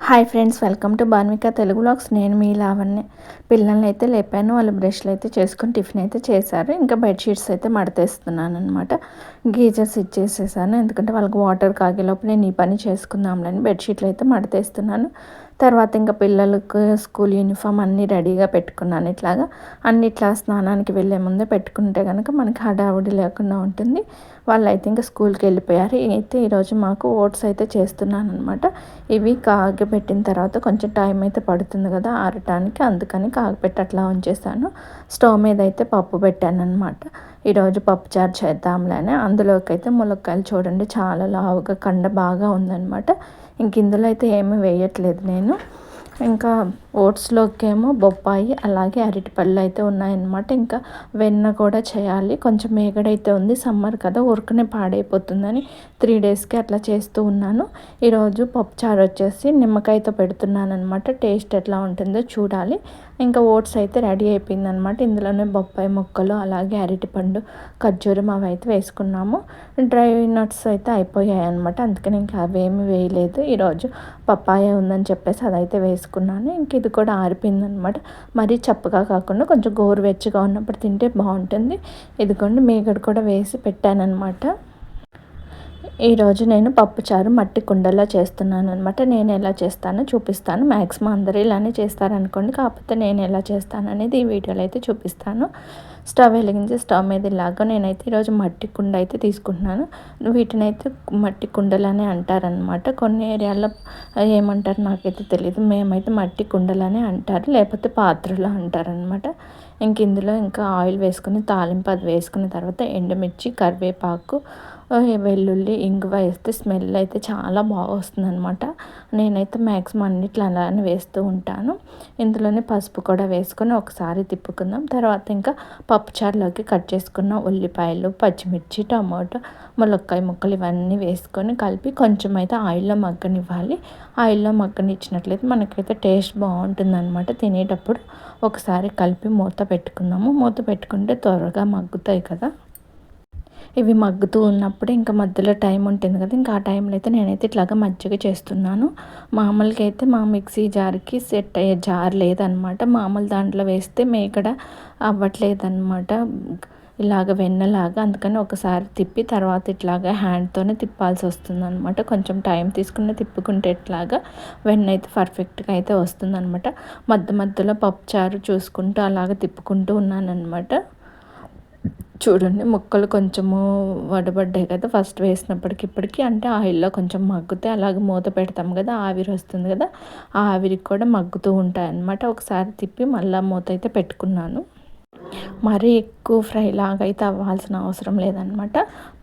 Hi friends welcome to Banvika Telugu blogs నేను మీ లావణ్య. పిల్లల్ని అయితే లేపాను వాళ్ళు బ్రష్లు అయితే చేసుకొని టిఫిన్ అయితే చేశారు. ఇంకా బెడ్షీట్స్ అయితే మడతేస్తున్నాను అనమాట గీజర్స్ ఇచ్చేసేసాను ఎందుకంటే వాళ్ళకి వాటర్ కాగేలోపు నేను ఈ పని చేసుకుందాంలని బెడ్షీట్లు అయితే మడతేస్తున్నాను. తర్వాత ఇంకా పిల్లలకు స్కూల్ యూనిఫామ్ అన్నీ రెడీగా పెట్టుకున్నాను ఇట్లాగా. అన్నిట్లా స్నానానికి వెళ్ళే ముందే పెట్టుకుంటే కనుక మనకి హడావుడి లేకుండా ఉంటుంది. వాళ్ళు అయితే ఇంకా స్కూల్కి వెళ్ళిపోయారు. అయితే ఈరోజు మాకు ఓట్స్ అయితే చేస్తున్నాను అనమాట ఇవి కాగబెట్టిన తర్వాత కొంచెం టైం అయితే పడుతుంది కదా ఆరటానికి. అందుకని కాగపెట్టి అట్లా ఉంచేసాను స్టవ్ మీద అయితే పప్పు పెట్టాను అనమాట ఈరోజు పప్పుచారు చేద్దాంలేనే అందులోకి అయితే ములక్కాయలు చూడండి చాలా లావుగా కండ బాగా ఉందన్నమాట. ఇంక ఇందులో అయితే ఏమీ వేయట్లేదు నేను. ఇంకా ఓట్స్లోకి ఏమో బొప్పాయి అలాగే అరటిపళ్ళు అయితే ఉన్నాయన్నమాట. ఇంకా వెన్న కూడా చేయాలి. కొంచెం మేగడైతే ఉంది. సమ్మర్ కదా ఉరకనే పాడైపోతుందని త్రీ డేస్కి అట్లా చేస్తూ ఉన్నాను. ఈరోజు పప్పుచారు వచ్చేసి నిమ్మకాయతో పెడుతున్నాను అనమాట టేస్ట్ ఎట్లా ఉంటుందో చూడాలి. ఇంకా ఓట్స్ అయితే రెడీ అయిపోయింది అనమాట ఇందులోనే బొప్పాయి ముక్కలు అలాగే అరటిపండు ఖర్జూరం అవి అయితే వేసుకున్నాము. డ్రై నట్స్ అయితే అయిపోయాయి అనమాట అందుకని ఇంకా అవేమి వేయలేదు. ఈరోజు పప్పాయ ఉందని చెప్పేసి అదైతే వేసుకున్నాను. ఇంక ఇది కూడా ఆరిపోయిందనమాట మరీ చప్పగా కాకుండా కొంచెం గోరువెచ్చగా ఉన్నప్పుడు తింటే బాగుంటుంది. ఇదిగోండి మేగడ కూడా వేసి పెట్టానమాట ఈరోజు నేను పప్పుచారు మట్టి కుండలో చేస్తున్నాను అనమాట నేను ఎలా చేస్తానో చూపిస్తాను. మ్యాక్సిమం అందరూ ఇలానే చేస్తారనుకోండి. కాకపోతే నేను ఎలా చేస్తాను అనేది ఈ వీడియోలో అయితే చూపిస్తాను. స్టవ్ వెలిగించి స్టవ్ మీద ఇలాగా నేనైతే ఈరోజు మట్టి కుండ అయితే తీసుకుంటున్నాను. వీటిని అయితే మట్టి కుండలనే అంటారనమాట కొన్ని ఏరియాల్లో ఏమంటారు నాకైతే తెలియదు మేమైతే మట్టి కుండలనే అంటారు. లేకపోతే పాత్రలు అంటారనమాట ఇంక ఇందులో ఇంకా ఆయిల్ వేసుకుని తాలింపు అది వేసుకున్న తర్వాత ఎండుమిర్చి కరివేపాకు వెల్లుల్లి ఇంగువ వేస్తే స్మెల్ అయితే చాలా బాగా వస్తుంది అనమాట నేనైతే మ్యాక్సిమం అన్నిట్లో అలానే వేస్తూ ఉంటాను. ఇందులోనే పసుపు కూడా వేసుకొని ఒకసారి తిప్పుకుందాం. తర్వాత ఇంకా పప్పుచారులోకి కట్ చేసుకున్న ఉల్లిపాయలు పచ్చిమిర్చి టమాటో ములక్కాయ ముక్కలు ఇవన్నీ వేసుకొని కలిపి కొంచెం అయితే ఆయిల్లో మగ్గనివ్వాలి. ఆయిల్లో మగ్గనిచ్చినట్లయితే మనకైతే టేస్ట్ బాగుంటుంది అనమాట తినేటప్పుడు ఒకసారి కలిపి మూత పెట్టుకుందాము. మూత పెట్టుకుంటే త్వరగా మగ్గుతాయి కదా. ఇవి మగ్గుతూ ఉన్నప్పుడు ఇంకా మధ్యలో టైం ఉంటుంది కదా ఇంకా ఆ టైంలో అయితే నేనైతే ఇట్లాగా మజ్జిగ చేస్తున్నాను. మామూలుగా అయితే మా మిక్సీ జార్కి సెట్ అయ్యే జార్ లేదనమాట. మామూలు దాంట్లో వేస్తే మేకడ అవ్వట్లేదన్నమాట ఇలాగ వెన్నలాగా అందుకని ఒకసారి తిప్పి తర్వాత ఇట్లాగా హ్యాండ్తోనే తిప్పాల్సి వస్తుంది అనమాట కొంచెం టైం తీసుకుని తిప్పుకుంటే ఇట్లాగా వెన్న అయితే పర్ఫెక్ట్గా అయితే వస్తుంది అనమాట మధ్య మధ్యలో పప్పుచారు చూసుకుంటూ అలాగ తిప్పుకుంటూ ఉన్నాను అనమాట చూడండి ముక్కలు కొంచెము వడబడ్డాయి కదా ఫస్ట్ వేసినప్పటికి ఇప్పటికీ. అంటే ఆయిల్లో కొంచెం మగ్గుతే అలాగే మూత పెడతాం కదా ఆవిరి వస్తుంది కదా ఆ ఆవిరికి కూడా మగ్గుతూ ఉంటాయి అన్నమాట ఒకసారి తిప్పి మళ్ళీ మూత అయితే పెట్టుకున్నాను. మరీ ఎక్కువ ఫ్రై లాగా అయితే అవ్వాల్సిన అవసరం లేదనమాట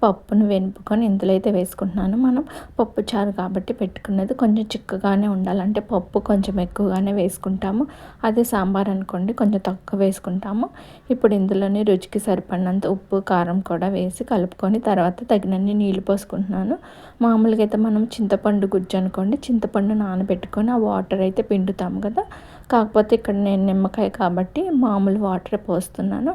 పప్పును వెనుపుకొని ఇందులో అయితే వేసుకుంటున్నాను మనం. పప్పు చారు కాబట్టి పెట్టుకునేది కొంచెం చిక్కగానే ఉండాలంటే పప్పు కొంచెం ఎక్కువగానే వేసుకుంటాము. అదే సాంబార్ అనుకోండి కొంచెం తక్కువ వేసుకుంటాము. ఇప్పుడు ఇందులోనే రుచికి సరిపడినంత ఉప్పు కారం కూడా వేసి కలుపుకొని తర్వాత తగినన్ని నీళ్ళు పోసుకుంటున్నాను. మామూలుగా అయితే మనం చింతపండు గుజ్జు అనుకోండి చింతపండు నానబెట్టుకొని ఆ వాటర్ అయితే పిండుతాం కదా. కాకపోతే ఇక్కడ నేను నిమ్మకాయ కాబట్టి మామూలు వాటర్ పోస్తున్నాను.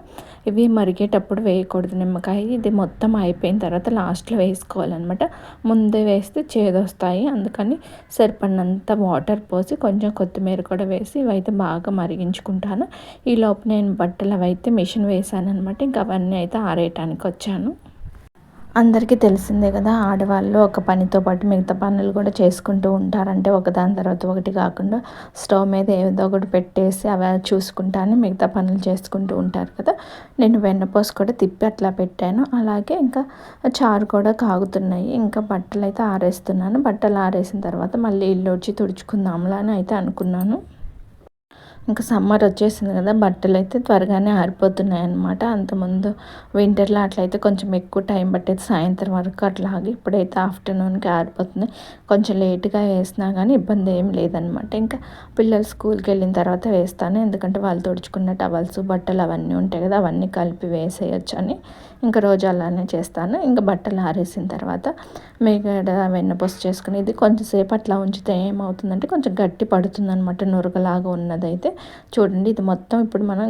ఇవి మరిగేటప్పుడు వేయకూడదు నిమ్మకాయ. ఇది మొత్తం అయిపోయిన తర్వాత లాస్ట్లో వేసుకోవాలన్నమాట. ముందే వేస్తే చేదొస్తాయి. అందుకని సరిపడినంత వాటర్ పోసి కొంచెం కొత్తిమీర కూడా వేసి ఇవైతే బాగా మరిగించుకుంటాను. ఈ లోపు నేను బట్టలు అవైతే మిషన్ వేసాను అనమాట ఇంకా అవన్నీ అయితే ఆరేయటానికి వచ్చాను. అందరికీ తెలిసిందే కదా ఆడవాళ్ళు ఒక పనితో పాటు మిగతా పనులు కూడా చేసుకుంటూ ఉంటారంటే ఒక ఒకదాని తర్వాత ఒకటి కాకుండా స్టవ్ మీద ఏదో ఒకటి పెట్టేసి అవి చూసుకుంటాను మిగతా పనులు చేసుకుంటూ ఉంటారు కదా. నేను వెన్నపోసి కూడా తిప్పి అట్లా పెట్టాను. అలాగే ఇంకా చారు కూడా కాగుతున్నాయి. ఇంకా బట్టలు అయితే ఆరేస్తున్నాను. బట్టలు ఆరేసిన తర్వాత మళ్ళీ ఇల్లు వచ్చి తుడుచుకుందాంలా అని అయితే అనుకున్నాను. ఇంకా సమ్మర్ వచ్చేసింది కదా బట్టలు అయితే త్వరగానే ఆరిపోతున్నాయి అనమాట అంతకుముందు వింటర్లో అట్లయితే కొంచెం ఎక్కువ టైం పట్టేది సాయంత్రం వరకు అట్లాగే ఇప్పుడైతే ఆఫ్టర్నూన్కి ఆరిపోతుంది. కొంచెం లేట్గా వేసినా కానీ ఇబ్బంది ఏం లేదనమాట ఇంకా పిల్లలు స్కూల్కి వెళ్ళిన తర్వాత వేస్తాను. ఎందుకంటే వాళ్ళు తుడుచుకున్న టవల్స్ బట్టలు అవన్నీ ఉంటాయి కదా అవన్నీ కలిపి వేసేయచ్చు అని ఇంకా రోజు అలానే చేస్తాను. ఇంకా బట్టలు ఆరేసిన తర్వాత మిగడ వెన్నపూస చేసుకుని ఇది కొంచెంసేపు అట్లా ఉంచితే ఏమవుతుందంటే కొంచెం గట్టి పడుతుంది అనమాట నురగలాగా ఉన్నదైతే. చూడండి ఇది మొత్తం ఇప్పుడు మనం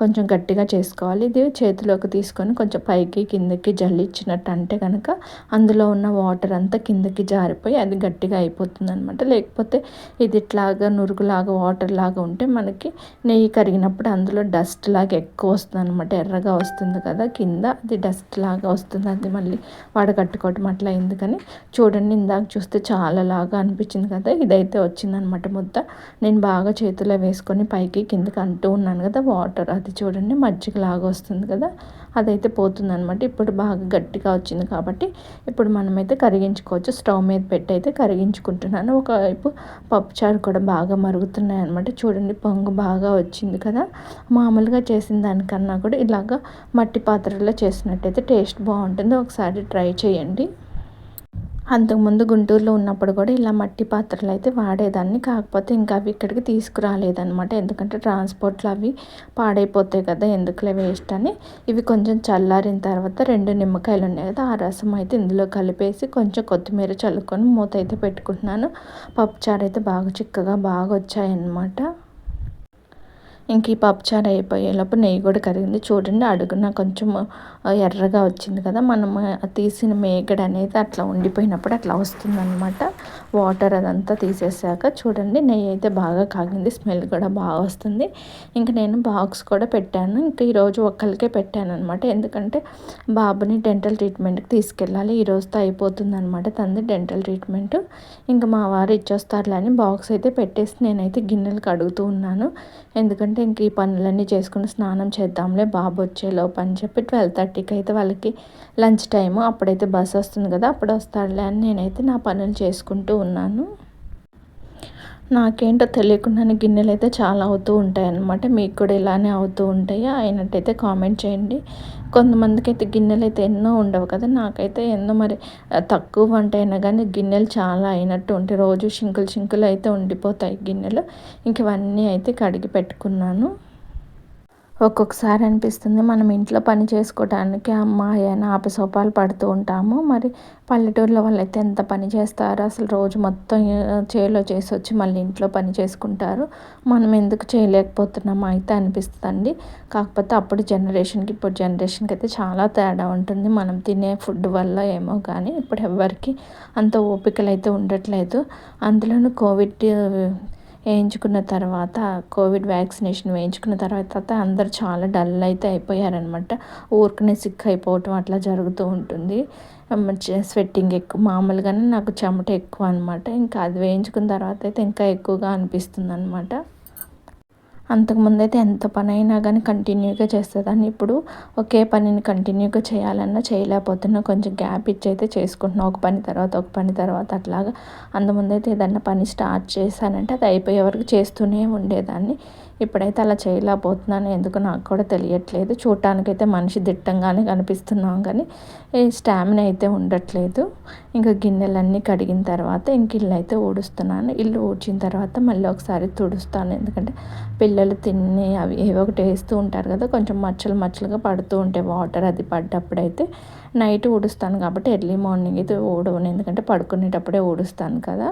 కొంచెం గట్టిగా చేసుకోవాలి. ఇది చేతిలోకి తీసుకొని కొంచెం పైకి కిందకి జల్లిచ్చినట్టు అంటే కనుక అందులో ఉన్న వాటర్ అంతా కిందకి జారిపోయి అది గట్టిగా అయిపోతుంది అనమాట లేకపోతే ఇది ఇట్లాగా నురుగులాగా వాటర్ లాగా ఉంటే మనకి నెయ్యి కరిగినప్పుడు అందులో డస్ట్ లాగా ఎక్కువ వస్తుంది అనమాట ఎర్రగా వస్తుంది కదా కింద. అది డస్ట్ లాగా వస్తుంది అది మళ్ళీ. వడగట్టుకోవటం అట్లా ఎందుకని చూడండి ఇందాక చూస్తే చాలా లాగా అనిపించింది కదా. ఇదైతే వచ్చిందనమాట ముద్ద. నేను బాగా చేతిలో వేసుకొని పైకి కిందకి అంటూ ఉన్నాను కదా వాటర్ అది చూడండి మజ్జిగ లాగా వస్తుంది కదా. అదైతే పోతుంది అనమాట ఇప్పుడు బాగా గట్టిగా వచ్చింది కాబట్టి ఇప్పుడు మనమైతే కరిగించుకోవచ్చు. స్టవ్ మీద పెట్టి అయితే కరిగించుకుంటున్నాను. ఒకవైపు పప్పుచారు కూడా బాగా మరుగుతున్నాయి అనమాట చూడండి పొంగు బాగా వచ్చింది కదా. మామూలుగా చేసిన దానికన్నా కూడా ఇలాగ మట్టి పాత్రలో చేసినట్టయితే టేస్ట్ బాగుంటుంది. ఒకసారి ట్రై చేయండి. అంతకుముందు గుంటూరులో ఉన్నప్పుడు కూడా ఇలా మట్టి పాత్రలు అయితే వాడేదాన్ని. కాకపోతే ఇంకా అవి ఇక్కడికి తీసుకురాలేదనమాట ఎందుకంటే ట్రాన్స్పోర్ట్లో అవి పాడైపోతాయి కదా ఎందుకులే వేస్ట్ అని. ఇవి కొంచెం చల్లారిన తర్వాత రెండు నిమ్మకాయలు ఉన్నాయి కదా ఆ రసం అయితే ఇందులో కలిపేసి కొంచెం కొత్తిమీర చల్లుకొని మూత అయితే పెట్టుకుంటున్నాను. పప్పుచారు అయితే బాగా చిక్కగా బాగా వచ్చాయన్నమాట ఇంక ఈ పప్పుచారు అయిపోయేలోపు నెయ్యి కూడా కరిగింది. చూడండి అడుగున కొంచెం ఎర్రగా వచ్చింది కదా. మనం తీసిన మేగడ అనేది అట్లా ఉండిపోయినప్పుడు అట్లా వస్తుందన్నమాట. వాటర్ అదంతా తీసేసాక చూడండి నెయ్యి అయితే బాగా కాగింది స్మెల్ కూడా బాగా వస్తుంది. ఇంకా నేను బాక్స్ కూడా పెట్టాను. ఇంకా ఈరోజు ఒక్కరికే పెట్టాను అనమాట ఎందుకంటే బాబుని డెంటల్ ట్రీట్మెంట్కి తీసుకెళ్ళాలి. ఈ రోజుతో అయిపోతుంది అనమాట తంది డెంటల్ ట్రీట్మెంట్. ఇంకా మా వారు ఇచ్చొస్తారులే అని బాక్స్ అయితే పెట్టేసి నేనైతే గిన్నెలు కడుగుతూ ఉన్నాను. ఎందుకంటే ఇంక ఈ పనులన్నీ చేసుకుని స్నానం చేద్దాంలే బాబు వచ్చేలోపు అని చెప్పి ట్వెల్వ్ థర్టీకి అయితే వాళ్ళకి లంచ్ టైము. అప్పుడైతే బస్ వస్తుంది కదా అప్పుడు వస్తాడులే అని నేనైతే నా పనులు చేసుకుంటూ ఉన్నాను. నాకేంటో తెలియకుండానే గిన్నెలు అయితే చాలా అవుతూ ఉంటాయి అన్నమాట మీకు కూడా ఇలానే అవుతూ ఉంటాయి. అయినట్టయితే కామెంట్ చేయండి. కొంతమందికి అయితే గిన్నెలు అయితే ఎన్నో ఉండవు కదా. నాకైతే ఎన్నో మరి తక్కువ వంట అయినా కానీ గిన్నెలు చాలా అయినట్టు ఉంటాయి రోజు షింకులు షింకులు అయితే ఉండిపోతాయి గిన్నెలు. ఇంక ఇవన్నీ అయితే కడిగి పెట్టుకున్నాను. ఒక్కొక్కసారి అనిపిస్తుంది మనం ఇంట్లో పని చేసుకోవడానికి అమ్మాయి అని ఆపసోపాలు పడుతూ ఉంటాము. మరి పల్లెటూరులో వాళ్ళైతే ఎంత పని చేస్తారో అసలు రోజు మొత్తం చేలో చేసి వచ్చి మళ్ళీ ఇంట్లో పని చేసుకుంటారు. మనం ఎందుకు చేయలేకపోతున్నామో అయితే అనిపిస్తుందండి. కాకపోతే అప్పుడు జనరేషన్కి ఇప్పుడు జనరేషన్కి అయితే చాలా తేడా ఉంటుంది. మనం తినే ఫుడ్ వల్ల ఏమో కానీ ఇప్పుడు ఎవరికి అంత ఓపికలు అయితే ఉండట్లేదు. అందులోనూ కోవిడ్ వేయించుకున్న తర్వాత కోవిడ్ వ్యాక్సినేషన్ వేయించుకున్న తర్వాత అందరు చాలా డల్ అయితే అయిపోయారనమాట ఊరికనే సిక్ అయిపోవటం అట్లా జరుగుతూ ఉంటుంది. స్వెట్టింగ్ ఎక్కువ మామూలుగానే నాకు చెమట ఎక్కువ అనమాట ఇంకా అది వేయించుకున్న తర్వాత అయితే ఇంకా ఎక్కువగా అనిపిస్తుంది అనమాట అంతకుముందు అయితే ఎంత పని అయినా కానీ కంటిన్యూగా చేసేదాన్ని ఇప్పుడు ఒకే పనిని కంటిన్యూగా చేయాలన్నా చేయలేకపోతున్నా. కొంచెం గ్యాప్ ఇచ్చి అయితే చేసుకుంటున్నా. ఒక పని తర్వాత ఒక పని తర్వాత అట్లాగా. అంతకుముందు అయితే ఏదన్నా పని స్టార్ట్ చేశానంటే అది అయిపోయే వరకు చేస్తూనే ఉండేదాన్ని. ఇప్పుడైతే అలా చేయలేకపోతున్నాను ఎందుకు నాకు కూడా తెలియట్లేదు. చూడటానికైతే మనిషి దిట్టంగానే కనిపిస్తున్నాం కానీ ఈ స్టామినా అయితే ఉండట్లేదు. ఇంకా గిన్నెలన్నీ కడిగిన తర్వాత ఇంక ఇల్లు అయితే ఊడుస్తున్నాను. ఇల్లు ఊడ్చిన తర్వాత మళ్ళీ ఒకసారి తుడుస్తాను. ఎందుకంటే పిల్లలు తిని అవి ఏవో ఒకటి వేస్తూ ఉంటారు కదా కొంచెం మచ్చలు మచ్చలుగా పడుతూ ఉంటాయి వాటర్ అది పడ్డప్పుడైతే నైట్ ఊడుస్తాను కాబట్టి ఎర్లీ మార్నింగ్ అయితే ఊడవను. ఎందుకంటే పడుకునేటప్పుడే ఊడుస్తాను కదా.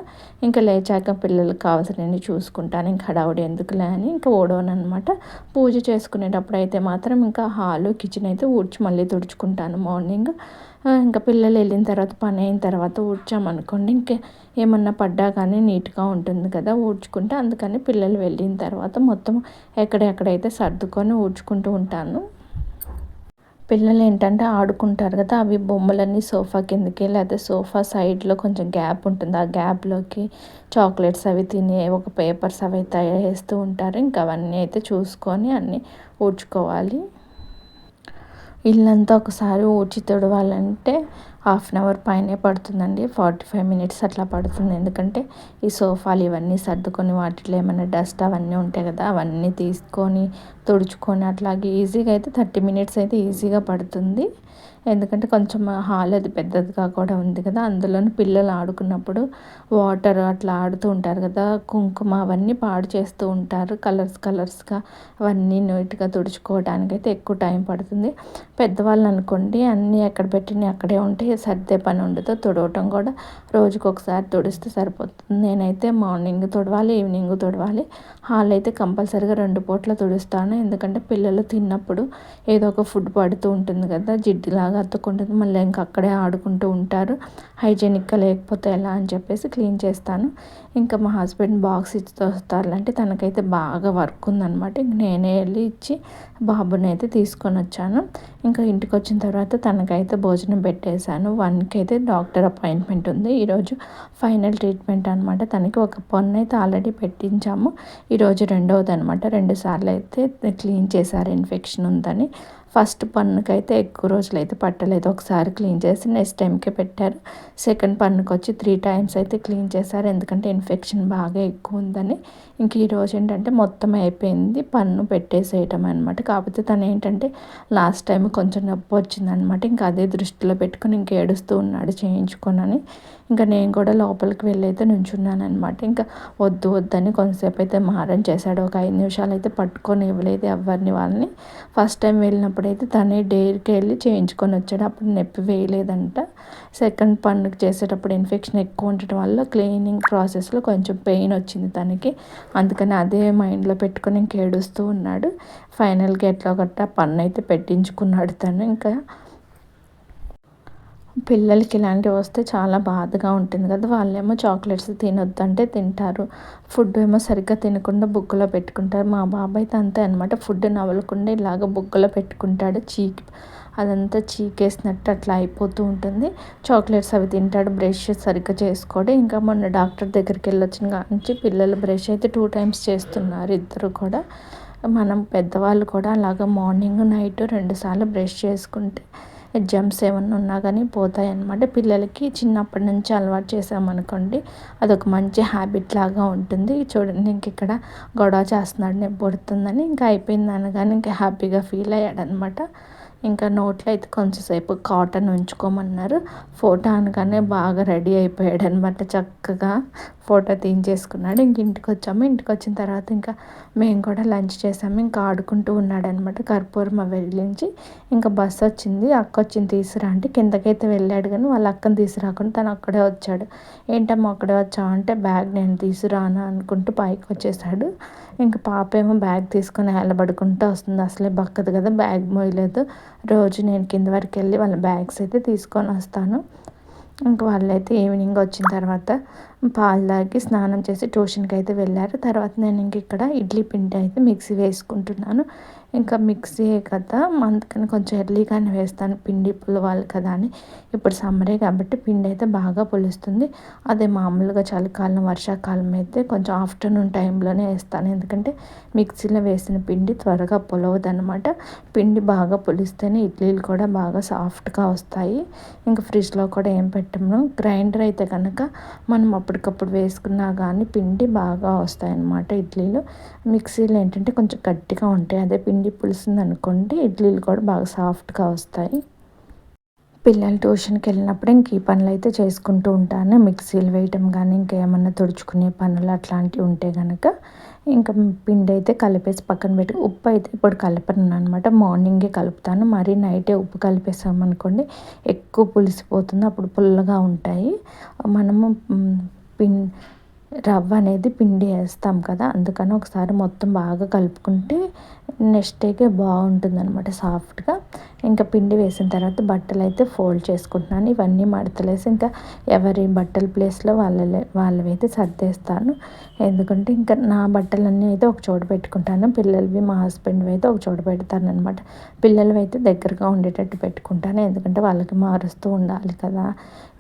ఇంకా లేచాక పిల్లలకు కావాల్సినవి చూసుకుంటాను. ఇంకా హడావుడి ఎందుకులే అని ఇంకా ఊడవను అనమాట పూజ చేసుకునేటప్పుడు అయితే మాత్రం ఇంకా హాలు కిచెన్ అయితే ఊడ్చి మళ్ళీ తుడుచుకుంటాను మార్నింగ్. ఇంకా పిల్లలు వెళ్ళిన తర్వాత పని అయిన తర్వాత ఊడ్చామనుకోండి ఇంకా ఏమన్నా పడ్డా కానీ నీట్గా ఉంటుంది కదా ఊడ్చుకుంటే. అందుకని పిల్లలు వెళ్ళిన తర్వాత మొత్తం ఎక్కడెక్కడైతే సర్దుకొని ఊడ్చుకుంటూ ఉంటాను. పిల్లలు ఏంటంటే ఆడుకుంటారు కదా అవి బొమ్మలన్నీ సోఫా కిందకి లేకపోతే సోఫా సైడ్లో కొంచెం గ్యాప్ ఉంటుంది. ఆ గ్యాప్లోకి చాక్లెట్స్ అవి తినే ఒక పేపర్స్ అవి తయారు చేస్తూ ఉంటారు. ఇంకా అవన్నీ అయితే చూసుకొని అన్నీ ఊడ్చుకోవాలి. ఇల్లంతా ఒకసారి ఊడ్చి తుడవాలంటే హాఫ్ అన్ అవర్ పైనే పడుతుందండి. ఫార్టీ ఫైవ్ మినిట్స్ అట్లా పడుతుంది. ఎందుకంటే ఈ సోఫాలు ఇవన్నీ సర్దుకొని వాటిలో ఏమైనా డస్ట్ అవన్నీ ఉంటాయి కదా అవన్నీ తీసుకొని తుడుచుకొని అట్లాగే ఈజీగా అయితే థర్టీ మినిట్స్ అయితే ఈజీగా పడుతుంది. ఎందుకంటే కొంచెం హాల్ అది పెద్దదిగా కూడా ఉంది కదా అందులోని పిల్లలు ఆడుకున్నప్పుడు వాటర్ అట్లా ఆడుతూ ఉంటారు కదా కుంకుమ అవన్నీ పాడు చేస్తూ ఉంటారు కలర్స్ కలర్స్గా అవన్నీ నీట్గా తుడుచుకోవడానికి అయితే ఎక్కువ టైం పడుతుంది. పెద్దవాళ్ళు అనుకోండి అన్నీ ఎక్కడ పెట్టినవి అక్కడే ఉంటే సర్దే పని ఉండదు తుడవటం కూడా రోజుకు ఒకసారి తుడిస్తే సరిపోతుంది. నేనైతే మార్నింగ్ తుడవాలి ఈవినింగ్ తుడవాలి హాల్ అయితే కంపల్సరీగా రెండు పూట్ల తుడుస్తాను ఎందుకంటే పిల్లలు తిన్నప్పుడు ఏదో ఒక ఫుడ్ పడుతూ ఉంటుంది కదా జిడ్డులాగా అద్దుకుంటుంది మళ్ళీ ఇంకా అక్కడే ఆడుకుంటూ ఉంటారు. హైజీనిక్గా లేకపోతే ఎలా అని చెప్పేసి క్లీన్ చేస్తాను. ఇంకా మా హస్బెండ్ బాక్స్ ఇచ్చి తోస్తారంటే తనకైతే బాగా వర్క్ ఉందనమాట ఇంక నేనే వెళ్ళి ఇచ్చి బాబుని అయితే తీసుకొని వచ్చాను ఇంకా ఇంటికి వచ్చిన తర్వాత తనకైతే భోజనం పెట్టేశాను. వన్కి అయితే డాక్టర్ అపాయింట్మెంట్ ఉంది. ఈరోజు ఫైనల్ ట్రీట్మెంట్ అనమాట. తనకి ఒక పన్ను అయితే ఆల్రెడీ పెట్టించాము. ఈరోజు రెండవది అనమాట రెండు సార్లు అయితే క్లీన్ చేశారు ఇన్ఫెక్షన్ ఉందని. ఫస్ట్ పన్నుకి అయితే ఎక్కువ రోజులు అయితే పట్టలేదు. ఒకసారి క్లీన్ చేసి నెక్స్ట్ టైంకే పెట్టారు. సెకండ్ పన్నుకి వచ్చి త్రీ టైమ్స్ అయితే క్లీన్ చేశారు. ఎందుకంటే ఇన్ఫెక్షన్ బాగా ఎక్కువ ఉందని. ఇంక ఈరోజు ఏంటంటే మొత్తం అయిపోయింది. పన్ను పెట్టేసేయటం అనమాట కాకపోతే తను ఏంటంటే లాస్ట్ టైం కొంచెం నొప్పి వచ్చిందనమాట ఇంకా అదే దృష్టిలో పెట్టుకుని ఇంక ఏడుస్తూ ఉన్నాడు చేయించుకోనని. ఇంకా నేను కూడా లోపలికి వెళ్ళి అయితే అనమాట ఇంకా వద్దు వద్దని కొంతసేపు అయితే మారం చేశాడు. ఒక ఐదు నిమిషాలు అయితే పట్టుకొని ఇవ్వలేదు ఎవరిని వాళ్ళని. ఫస్ట్ టైం వెళ్ళినప్పుడు అయితే తనే డేర్కి వెళ్ళి చేయించుకొని వచ్చాడు. అప్పుడు నొప్పి వేయలేదంట. సెకండ్ పన్నుకి చేసేటప్పుడు ఇన్ఫెక్షన్ ఎక్కువ ఉండటం వల్ల క్లీనింగ్ ప్రాసెస్లో కొంచెం పెయిన్ వచ్చింది తనకి. అందుకని అదే మైండ్లో పెట్టుకొని ఇంకేడుస్తూ ఉన్నాడు. ఫైనల్గా ఎట్లా గట్టా పన్ను అయితే పెట్టించుకున్నాడు తను. ఇంకా పిల్లలకి ఇలాంటివి వస్తే చాలా బాధగా ఉంటుంది కదా. వాళ్ళేమో చాక్లెట్స్ తినొద్దంటే తింటారు. ఫుడ్ ఏమో సరిగ్గా తినకుండా బుగ్గలో పెట్టుకుంటారు. మా బాబాయ్ అయితే అంతే అనమాట ఫుడ్ నవలకుండా ఇలాగ బుగ్గలో పెట్టుకుంటాడు. చీక్ అదంతా చీకేసినట్టు అట్లా అయిపోతూ ఉంటుంది. చాక్లెట్స్ అవి తింటాడు. బ్రష్ సరిగ్గా చేసుకోడు. ఇంకా మొన్న డాక్టర్ దగ్గరికి వెళ్ళొచ్చిన నుంచి పిల్లలు బ్రష్ అయితే టూ టైమ్స్ చేస్తున్నారు ఇద్దరు కూడా. మనం పెద్దవాళ్ళు కూడా అలాగ మార్నింగ్ నైట్ రెండుసార్లు బ్రష్ చేసుకుంటే జమ్స్ ఏమన్నా ఉన్నా కానీ పోతాయి అన్నమాట పిల్లలకి చిన్నప్పటి నుంచి అలవాటు చేసామనుకోండి అదొక మంచి హ్యాబిట్ లాగా ఉంటుంది. చూడండి ఇంక ఇక్కడ గొడవ చేస్తున్నాడు నేను పుడుతుందని ఇంకా అయిపోయింది అనగానే ఇంకా హ్యాపీగా ఫీల్ అయ్యాడనమాట ఇంకా నోట్లో అయితే కొంచెంసేపు కాటన్ ఉంచుకోమన్నారు. ఫోటో అనగానే బాగా రెడీ అయిపోయాడు అనమాట చక్కగా. ఫోటో తీయించేసుకున్నాడు. ఇంక ఇంటికి వచ్చాము ఇంటికి వచ్చిన తర్వాత ఇంకా మేము కూడా లంచ్ చేసాము. ఇంకా ఆడుకుంటూ ఉన్నాడు అనమాట కర్పూరం వెళ్ళించి ఇంకా బస్సు వచ్చింది. అక్క వచ్చింది తీసురా అంటే కిందకైతే వెళ్ళాడు కానీ వాళ్ళ అక్కని తీసుకురాకుండా తను అక్కడే వచ్చాడు. ఏంటమ్మా అక్కడే వచ్చావు అంటే బ్యాగ్ నేను తీసుకురాను అనుకుంటూ పైకి వచ్చేసాడు. ఇంకా పాప ఏమో బ్యాగ్ తీసుకొని వెళ్ళబడుకుంటూ వస్తుంది. అసలే బక్కదు కదా బ్యాగ్ మోయలేదు రోజు నేను కింద వరకు వెళ్ళి వాళ్ళ బ్యాగ్స్ అయితే తీసుకొని వస్తాను. ఇంక వాళ్ళైతే ఈవినింగ్ వచ్చిన తర్వాత పాలు తాగి స్నానం చేసి ట్యూషన్కి అయితే వెళ్ళారు. తర్వాత నేను ఇంక ఇక్కడ ఇడ్లీ పిండి అయితే మిక్సీ వేసుకుంటున్నాను. ఇంకా మిక్సీ కదా అందుకని కొంచెం ఎర్లీగానే వేస్తాను. పిండి పులవాలి కదా అని. ఇప్పుడు సమ్మరే కాబట్టి పిండి అయితే బాగా పులుస్తుంది. అదే మామూలుగా చలికాలం వర్షాకాలం అయితే కొంచెం ఆఫ్టర్నూన్ టైంలోనే వేస్తాను. ఎందుకంటే మిక్సీలో వేసిన పిండి త్వరగా పులవదు అనమాట పిండి బాగా పులిస్తేనే ఇడ్లీలు కూడా బాగా సాఫ్ట్గా వస్తాయి. ఇంకా ఫ్రిడ్జ్లో కూడా ఏం పెట్టము. గ్రైండర్ అయితే కనుక మనం అప్పటికప్పుడు వేసుకున్నా కానీ పిండి బాగా వస్తాయి అన్నమాట ఇడ్లీలు. మిక్సీలో ఏంటంటే కొంచెం గట్టిగా ఉంటాయి. అదే పిండి పిండి పులిసింది అనుకోండి ఇడ్లీలు కూడా బాగా సాఫ్ట్గా వస్తాయి. పిల్లలు ట్యూషన్కి వెళ్ళినప్పుడు ఇంక ఈ పనులు అయితే చేసుకుంటూ ఉంటాను. మిక్సీలు వేయటం కానీ ఇంకేమన్నా తుడుచుకునే పనులు అట్లాంటివి ఉంటే కనుక ఇంకా పిండి అయితే కలిపేసి పక్కన పెట్టి ఉప్పు అయితే ఇప్పుడు కలపను అనమాట మార్నింగే కలుపుతాను. మరీ నైటే ఉప్పు కలిపేసామనుకోండి ఎక్కువ పులిసిపోతుంది. అప్పుడు పుల్లగా ఉంటాయి. మనము పిన్ రవ్వ అనేది పిండి వేస్తాం కదా అందుకని ఒకసారి మొత్తం బాగా కలుపుకుంటే నెక్స్ట్ డేకే బాగుంటుంది అనమాట సాఫ్ట్గా. ఇంకా పిండి వేసిన తర్వాత బట్టలు అయితే ఫోల్డ్ చేసుకుంటున్నాను. ఇవన్నీ మడతలేసి ఇంకా ఎవరి బట్టల ప్లేస్లో వాళ్ళ వాళ్ళవైతే సర్దేస్తాను. ఎందుకంటే ఇంకా నా బట్టలన్నీ అయితే ఒక చోట పెట్టుకుంటాను. పిల్లలవి మా హస్బెండ్వి అయితే ఒక చోట పెడతాను అనమాట పిల్లలవి అయితే దగ్గరగా ఉండేటట్టు పెట్టుకుంటాను. ఎందుకంటే వాళ్ళకి మారుస్తూ ఉండాలి కదా.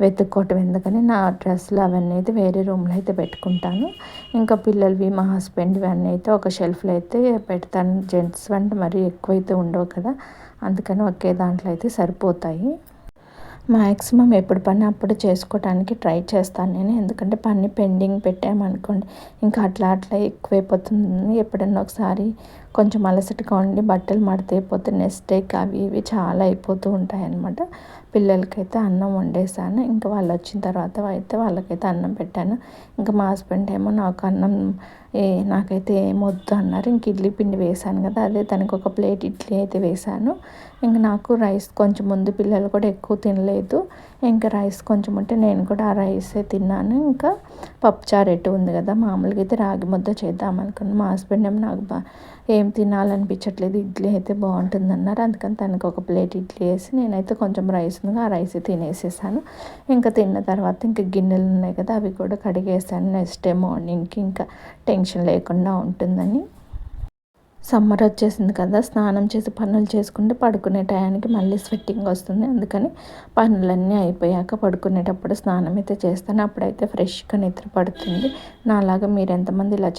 వెతుక్కోవటం ఎందుకని నా డ్రెస్సులు అవన్నీ అయితే వేరే రూమ్లో అయితే పెట్టుకుంటాను. ఇంకా పిల్లలవి మా హస్బెండ్వి అన్నీ అయితే ఒక షెల్ఫ్లో అయితే పెడతాను. జెంట్స్ వంట మరీ ఎక్కువైతే ఉండవు కదా. అందుకని ఒకే దాంట్లో అయితే సరిపోతాయి. మ్యాక్సిమం ఎప్పుడు పని అప్పుడు చేసుకోవడానికి ట్రై చేస్తాను నేను. ఎందుకంటే పని పెండింగ్ పెట్టామనుకోండి ఇంకా అట్లా అట్లా ఎక్కువైపోతుంది. ఎప్పుడన్నా ఒకసారి కొంచెం అలసటగా ఉండి బట్టలు మడతైపోతే నెక్స్ట్ డేకి అవి ఇవి చాలా అయిపోతూ ఉంటాయి అన్నమాట. పిల్లలకైతే అన్నం వండేసాను ఇంకా వాళ్ళు వచ్చిన తర్వాత అయితే వాళ్ళకైతే అన్నం పెట్టాను. ఇంకా మా హస్బెండ్ ఏమో నాకు అన్నం ఏ నాకైతే ఏం వద్దు అన్నారు. ఇంక ఇడ్లీ పిండి వేసాను కదా అదే తనకు ఒక ప్లేట్ ఇడ్లీ అయితే వేసాను ఇంకా నాకు రైస్ కొంచెం ముందు పిల్లలు కూడా ఎక్కువ తినలేదు. ఇంకా రైస్ కొంచెం ఉంటే నేను కూడా ఆ రైసే తిన్నాను. ఇంకా పప్పుచారు ఎటు ఉంది కదా మామూలుగా అయితే రాగి ముద్ద చేద్దాం అనుకున్నాను మా హస్బెండ్ ఏమో నాకు బా ఏం తినాలనిపించట్లేదు ఇడ్లీ అయితే బాగుంటుంది అన్నారు. అందుకని తనకు ఒక ప్లేట్ ఇడ్లీ వేసి నేనైతే కొంచెం రైస్ ఉందిగా ఆ రైస్ తినేసేసాను. ఇంకా తిన్న తర్వాత ఇంకా గిన్నెలు ఉన్నాయి కదా అవి కూడా కడిగేసాను. నెక్స్ట్ డే మార్నింగ్కి ఇంకా టెన్షన్ లేకుండా ఉంటుందని. సమ్మర్ వచ్చేసింది కదా స్నానం చేసి పనులు చేసుకుంటే పడుకునే టయానికి మళ్ళీ స్వెట్టింగ్ వస్తుంది. అందుకని పనులన్నీ అయిపోయాక పడుకునేటప్పుడు స్నానం అయితే చేస్తాను. అప్పుడైతే ఫ్రెష్గా నిద్ర పడుతుంది. నాలాగా మీరు ఎంతమంది ఇలా